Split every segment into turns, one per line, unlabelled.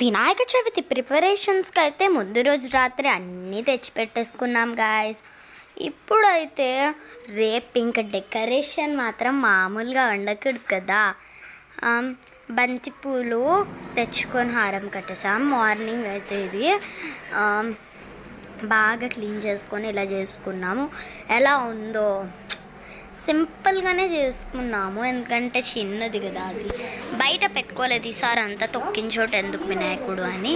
వినాయక చవితి ప్రిపరేషన్స్కి అయితే ముందు రోజు రాత్రి అన్నీ తెచ్చి పెట్టేసుకున్నాం గాయస్ ఇప్పుడైతే రేపు ఇంకా డెకరేషన్ మాత్రం మామూలుగా ఉండకూడదు కదా. బంతిపూలు తెచ్చుకొని హారం కట్టేసాం. మార్నింగ్ అయితే ఇది బాగా క్లీన్ చేసుకొని ఇలా చేసుకున్నాము. ఎలా ఉందో సింపుల్గానే చేసుకున్నాము. ఎందుకంటే చిన్నది కదా అది. బయట పెట్టుకోలేదు ఈసారి అంతా తొక్కించోట ఎందుకు వినాయకుడు అని.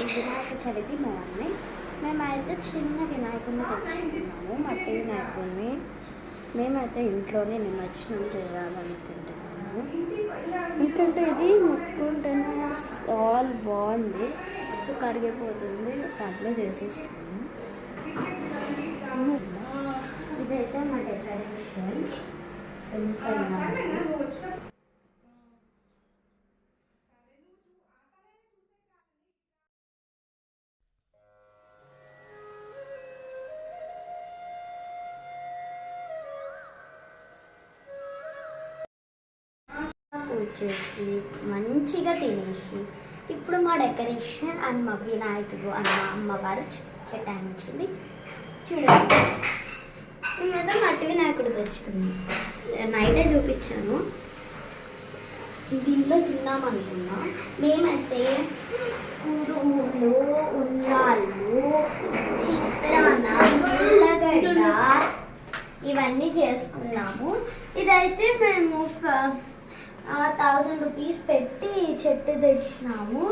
చదివి మార్నింగ్ మేమైతే చిన్న వినాయకుడిని తెచ్చుకున్నాము మట్టి వినాయకుడిని. మేమైతే ఇంట్లోనే నిమజ్జనం చేయాలనుకుంటున్నాము. ఎందుకంటే ఇది ముట్టుకుంటేనే ఆల్ బాగుంది. సో కరిగిపోతుంది. అట్లే చేసేస్తాము ఇదైతే మా డెకరేషన్ సింపుల్గా పూజ చేసి మంచిగా తినేసి ఇప్పుడు మా డెకరేషన్ అండ్ మా వినాయకుడు అన్న మా అమ్మవారు చూపించే చూడండి. వచ్చింది చూడండి మట్టి వినాయకుడు తెచ్చుకున్నాం నైటే చూపించాను. దీంట్లో తిన్నాం అనుకున్నా. మేమైతే కుడుములు ఉన్నాళ్ళు చిత్రాన ఉల్లగడ్డ ఇవన్నీ చేసుకున్నాము. ఇదైతే మేము థౌజండ్ రూపీస్ పెట్టి చెట్టు తెచ్చినాము.